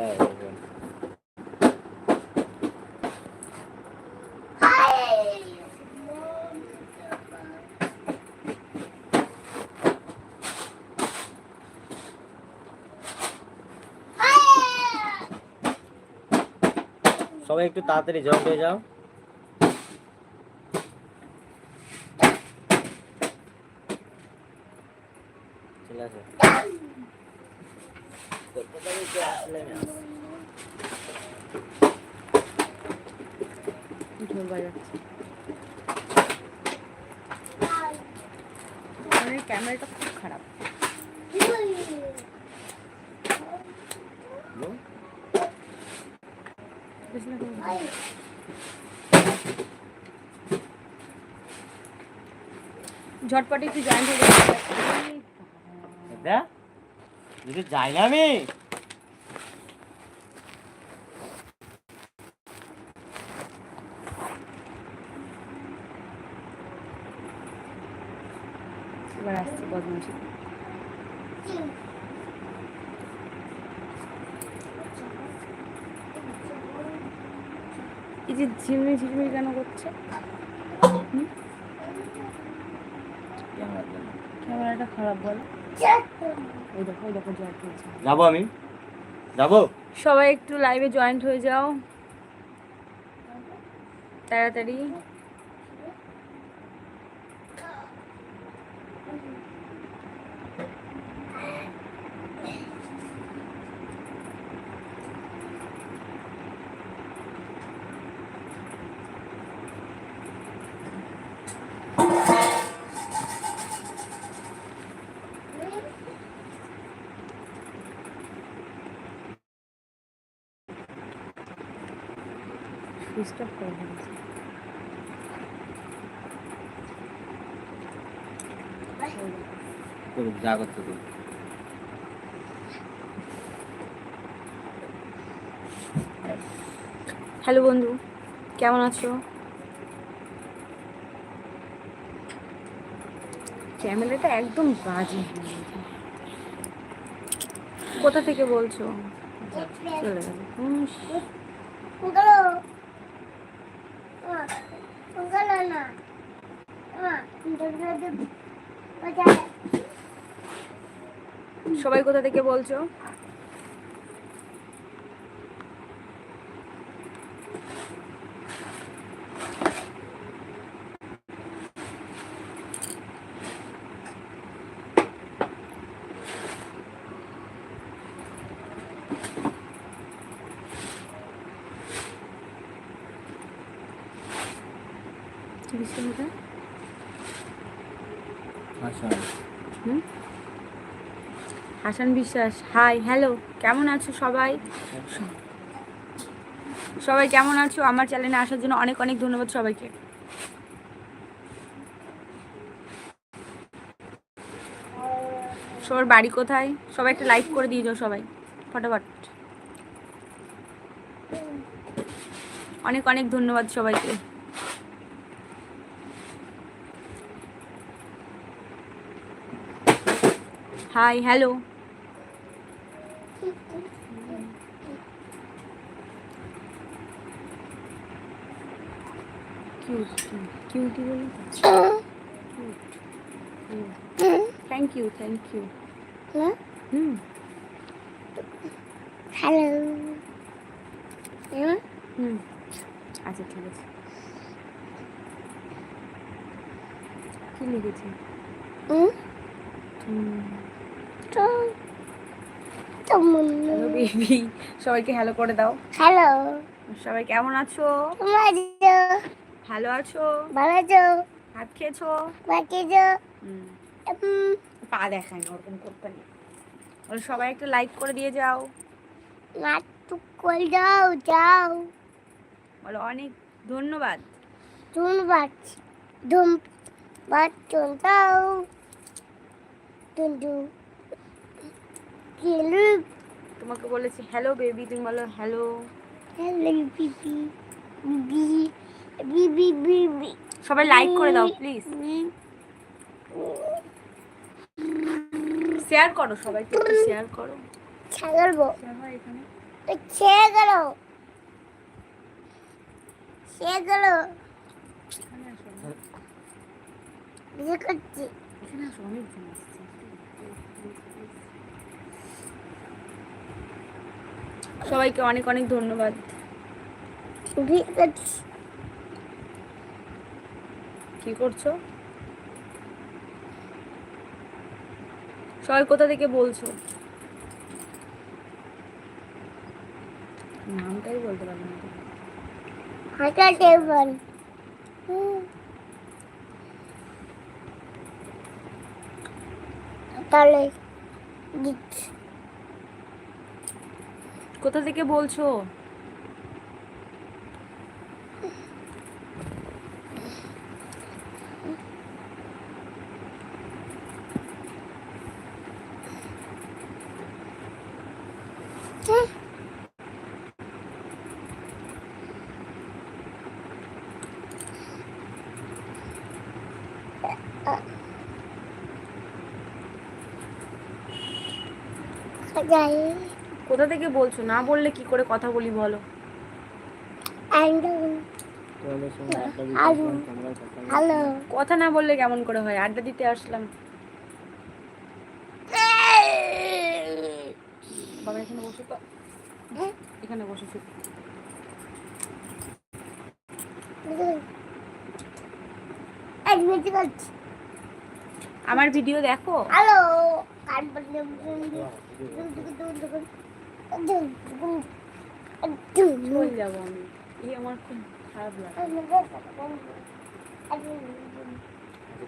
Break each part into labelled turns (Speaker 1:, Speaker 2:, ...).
Speaker 1: ঝামেলা হয়ে যাবে সবাই একটু তাড়াতাড়ি জয়েন্ট হয়ে যাও চলে আসো কোথা থেকে কে আসলে না?
Speaker 2: ঢোল বাজাচ্ছে আমার এই ক্যামেরাটা খুব খারাপ
Speaker 1: হুম?
Speaker 2: বুঝলি না কেমন? ঝটপট একটু জয়েন্ট হয়ে যাচ্ছে
Speaker 1: এটা যদি যাই না আমি
Speaker 2: এবার আসছি বদমাসি এই যে ঝিমনি ঝিমনি কেন করছে? ক্যামেরাটা খারাপ বল। ওই দেখো ওই দেখো জয়েন্ট হয়েছে।
Speaker 1: যাব আমি? যাব?
Speaker 2: সবাই একটু লাইভে জয়েন্ট হয়ে যাও। তাড়াতাড়ি। অফ করে দিয়েছি।
Speaker 1: করুক যা করতে
Speaker 2: হ্যালো বন্ধু কেমন আছো? ক্যামেরাটা একদম বাজে। কোথা থেকে বলছো? চলে গেল। সবাই কোথা থেকে বলছো? চিকিৎসা কোথায়
Speaker 1: আচ্ছা
Speaker 2: হুম? হাসান বিশ্বাস হাই হ্যালো কেমন আছো সবাই? সবাই কেমন আছো? আমার চ্যানেলে আসার জন্য অনেক অনেক ধন্যবাদ সবাইকে। সবার বাড়ি কোথায়? সবাই একটা লাইক করে দিয়ে যাও সবাই ফটাফট। অনেক অনেক ধন্যবাদ সবাইকে। হাই হ্যালো কিউট কিউটি বলি thank you thank you hmm
Speaker 3: hello
Speaker 2: hmm আচ্ছা ঠিক আছে কি লিখেছি হ্যালো বেবি সবাইকে হ্যালো করে দাও।
Speaker 3: হ্যালো
Speaker 2: সবাই কেমন আছো? ভালো। আছো?
Speaker 3: ভালো আছো?
Speaker 2: ভাত খেয়েছো?
Speaker 3: বাকি
Speaker 2: হুম। পা দেখায় না ওরকম করতে নেই। সবাই একটু লাইক করে দিয়ে যাও।
Speaker 3: নাটক করে যাও যাও।
Speaker 2: বলো অনেক ধন্যবাদ।
Speaker 3: ধন্যবাদ। ধুম বাদ দাও টুন্টু হ্যালো
Speaker 2: তোমাকে বলেছি হ্যালো বেবি তুমি বলো হ্যালো
Speaker 3: হ্যালো বিবি বিবি বিবি বিবি
Speaker 2: সবাই লাইক করে দাও প্লিজ শেয়ার করো সবাই একটু শেয়ার করো। শেয়ার হয় এখানে?
Speaker 3: ছেড়ে গেল সে গেল
Speaker 2: এখানে আসো।
Speaker 3: করছি।
Speaker 2: এখানে সবাইকে অনেক অনেক ধন্যবাদ। কি করছ? সবাই কোথা থেকে বলছো? নামটাই বলতে পারব না।
Speaker 3: হাঁটা টেবল। তাহলে
Speaker 2: কোথা থেকে বলছো?
Speaker 3: যাই
Speaker 2: কোথা থেকে বলছো? না বললে কি করে কথা বলি বলো?
Speaker 1: কথা
Speaker 2: না বললে কেমন করে হয়? আড্ডা দিতে আসলাম। বাবা এখানে বসো তো। এখানে বসেছি
Speaker 3: এক মিনিট করছি
Speaker 2: আমার ভিডিও দেখো।
Speaker 3: হ্যালো।
Speaker 2: চলে যাব আমি এই আমার খুব খারাপ লাগে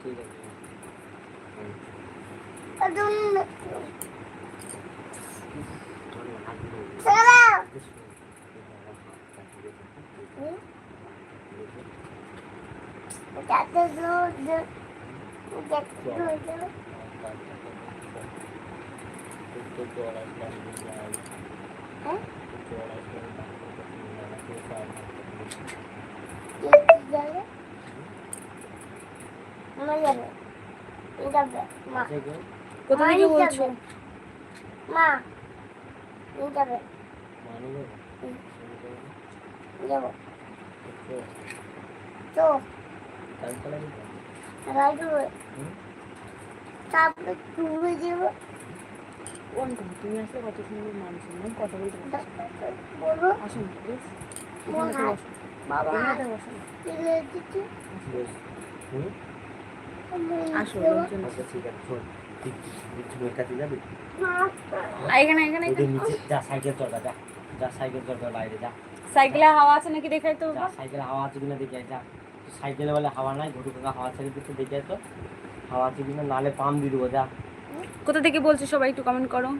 Speaker 1: ঠিক আছে
Speaker 3: মা
Speaker 2: কোথা থেকে
Speaker 3: আমি
Speaker 2: বলছো?
Speaker 3: মা যাবে যাব। তো তারপরে তুমি যাব।
Speaker 2: কোন তুমি আসলে কত সুন্দর মানুষ আমি কথা বলতে
Speaker 3: বলব।
Speaker 2: আসুন প্লিজ
Speaker 3: বাবা
Speaker 1: আচ্ছা ঠিক আছে শোন সাইকেল চলবা যা। যা সাইকেল চলবা বাইরে যা।
Speaker 2: সাইকেলে হাওয়া আছে নাকি দেখাই তো
Speaker 1: যা সাইকেলে হাওয়া আছে কিনা দেখে যা। সাইকেলে বলে হাওয়া নাই ঘটু কাকা হাওয়া ছেড়ে দিতে দেখে তো। হাওয়া আছে কিনা নালে পাম দিয়ে দেবো যা।
Speaker 2: কোথা থেকে বলছো সবাই একটু কমেন্ট করো?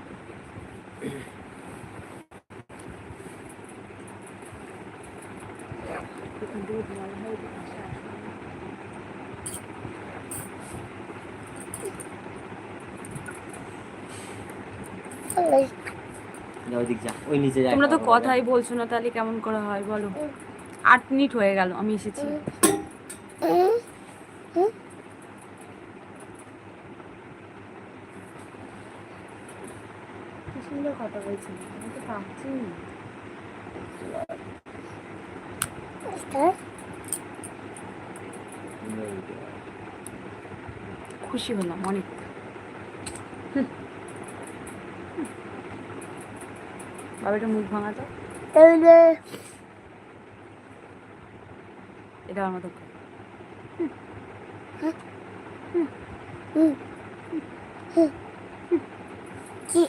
Speaker 2: তোমরা তো কথাই বলছো না তাহলে কেমন করে হয় বলো? আট মিনিট হয়ে গেল আমি এসেছি। সুন্দর কথা বলছি আমি তো পাচ্ছি না। খুশি হলাম অনেক হুম। হুম। বাবাটা মুখ ভাঙাতো এটা আমার মতো কর। ছি,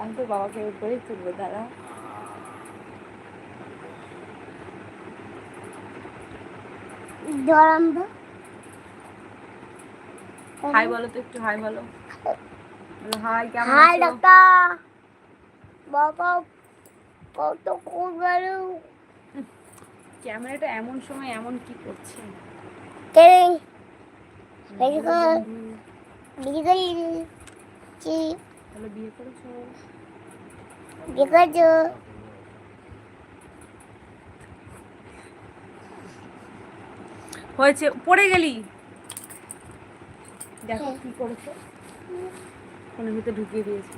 Speaker 2: আমি তো বাবাকে উপরেই তুলবো দাঁড়া।
Speaker 3: জরাম্ব
Speaker 2: হাই বলো তো একটু হাই বলো। হাই কেমন
Speaker 3: হাই ডাক্তার। বাবা কত কোন গেল
Speaker 2: ক্যামেরাটা এমন সময় এমন কি করছে?
Speaker 3: বিয়ে করি কি
Speaker 2: করেছ হয়েছে পড়ে গেলি? দেখো কি করেছে। ফোনের ভিতরে ঢুকিয়ে দিয়েছে।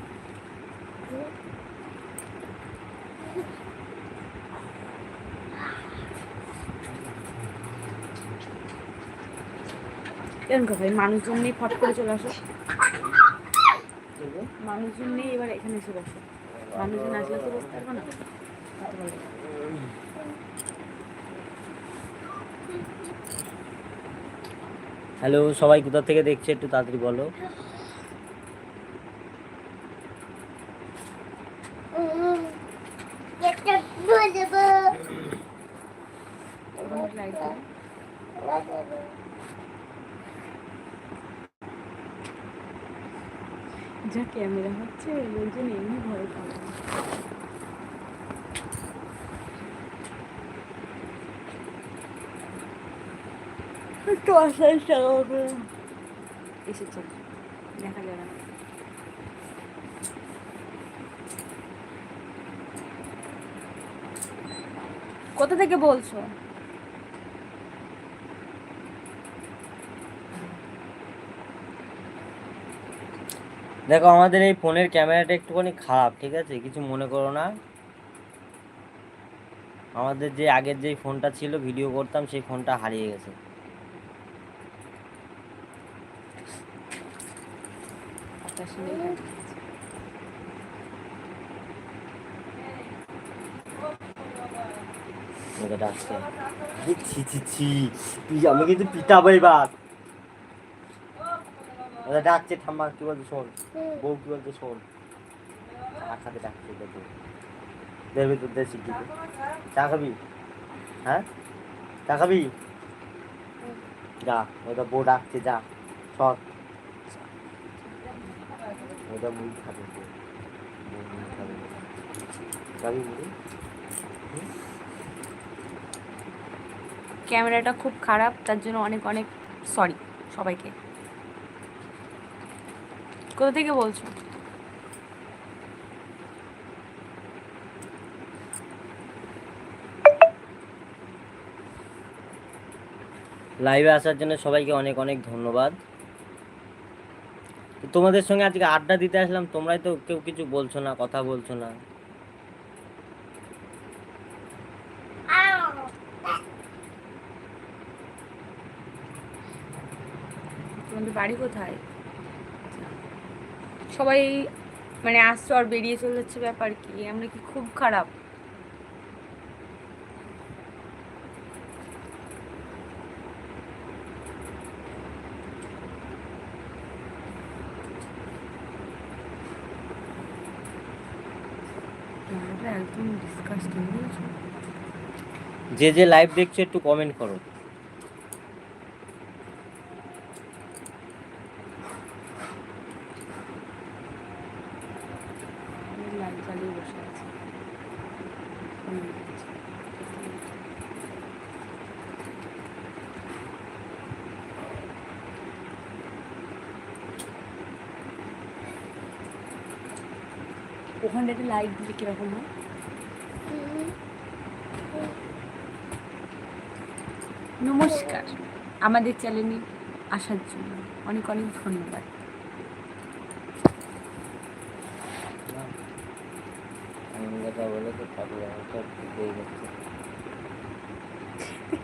Speaker 2: কেন ভাই? মানুষজন নিয়ে ফট করে চলে আসো। মানুষজন নিয়ে এবার এখানে এসে বসো মানুষজন আসলে তো বসতে পারব না।
Speaker 1: হ্যালো সবাই কোথা থেকে দেখছে একটু তাড়াতাড়ি বলো।
Speaker 3: বুঝব
Speaker 2: ওখানে লাইট দাও। যা ক্যামেরা হচ্ছে ওই লোকজন এমনি ভয় পাবে একটু আসার টাকা এসেছে, দেখা যাবে না। কোথা থেকে বলছো?
Speaker 1: দেখো আমাদের এই ফোনের ক্যামেরাটা একটুখানি খারাপ ঠিক আছে কিছু মনে করো না আমাদের যে আগের যে ফোনটা ছিল ভিডিও করতাম সেই ফোনটা হারিয়ে গেছে আমি কিন্তু পিটাবো এবার ওটা ডাকছে ঠাম্মা কি বলছে শোন। বউ কি বলছে শোন। চা খাতে ডাকছে দেখো। দেবে তোর দেশি দিকে চা খাবি? হ্যাঁ? চা খাবি? যা ওটা বউ ডাকছে যা সর। ওটা মুড়ি খাবে খাবে। যাবি মুড়ি?
Speaker 2: ক্যামেরাটা খুব খারাপ তার জন্য অনেক অনেক সরি সবাইকে। কোথা থেকে বলছো?
Speaker 1: লাইভে আসার জন্য সবাইকে অনেক অনেক ধন্যবাদ। তোমাদের সঙ্গে আজকে আড্ডা দিতে আসলাম তোমরাই তো কেউ কিছু বলছো না কথা বলছো না।
Speaker 2: তোমাদের বাড়ি কোথায়? সবাই মানে আসছো আর বেরিয়ে চলে যাচ্ছে ব্যাপার কি আমরা কি খুব খারাপ?
Speaker 1: যে যে লাইভ দেখছ একটু কমেন্ট করো
Speaker 2: আমি লাইট জ্বালিয়ে বসে আছি ফোন দেখছি। ওখানটাতে লাইট দিলে কীরকম হয়? নমস্কার। আমাদের চ্যানেলে আসার জন্য অনেক অনেক ধন্যবাদ।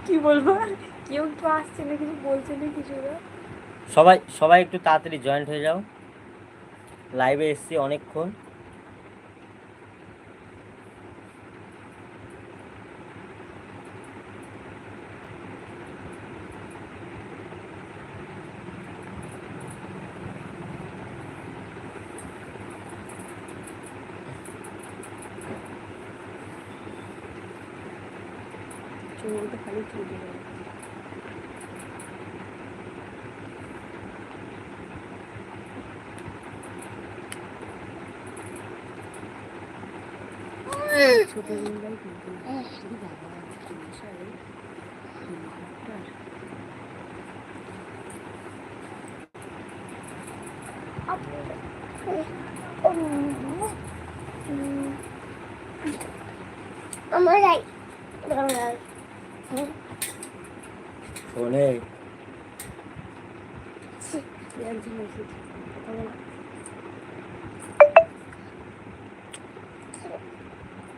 Speaker 2: কি বলব? কেউ তো আসছে না, কিছু বলছে না কিছু
Speaker 1: সবাই সবাই একটু তাড়াতাড়ি জয়েন্ট হয়ে যাও। লাইভে এসছি অনেকক্ষণ
Speaker 2: চোরটা খালি চলে যাবে ছোট রুমটাই কিন্তু এই বাবা কি মশাই হেলিকপ্টার
Speaker 3: আমার যাই
Speaker 1: ফোনে
Speaker 2: একজন এসেছে কথা বলো
Speaker 3: দাও
Speaker 1: কথা হলো
Speaker 2: দশজন পনেরোজন কুড়ি তিরিশ জন আসবে মুখে-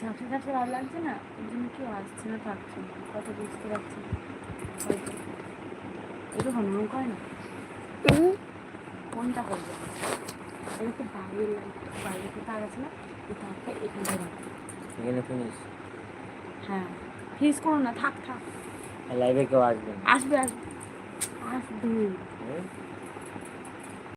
Speaker 2: ঝাঁকড়া ঝাঁকড়া ভালো লাগছে না? ওই জন্য কেউ আসছে না থাকছে না। কথা বুঝতে পারছি না। এটা হনুমান করে না? কোনটা করবে? এটা বাইরের লাইট বাইরে তো তার আছে না। এই তারটা এখানে
Speaker 1: এখানে ফিনিশ
Speaker 2: হ্যাঁ। ফিস করো না থাক থাক।
Speaker 1: লাইভে কেউ আসবে
Speaker 2: আসবে আসবে। আসবে?